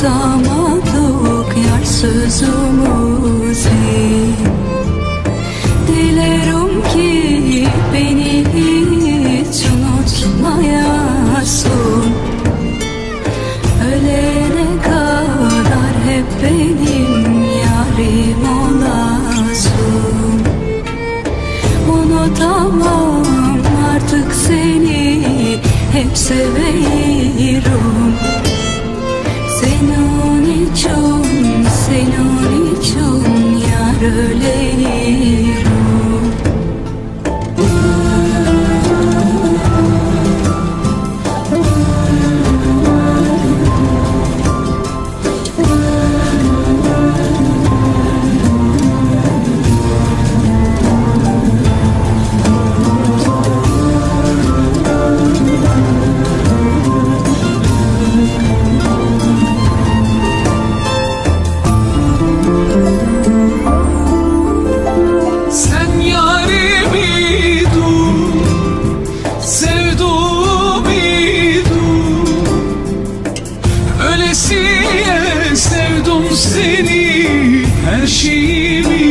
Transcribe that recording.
Tutamadık yar sözümüzü Dilerim ki beni hiç unutmayasın. Ölene kadar hep benim yarim olasın. Unutamam artık seni hep seviyorum 秋。she?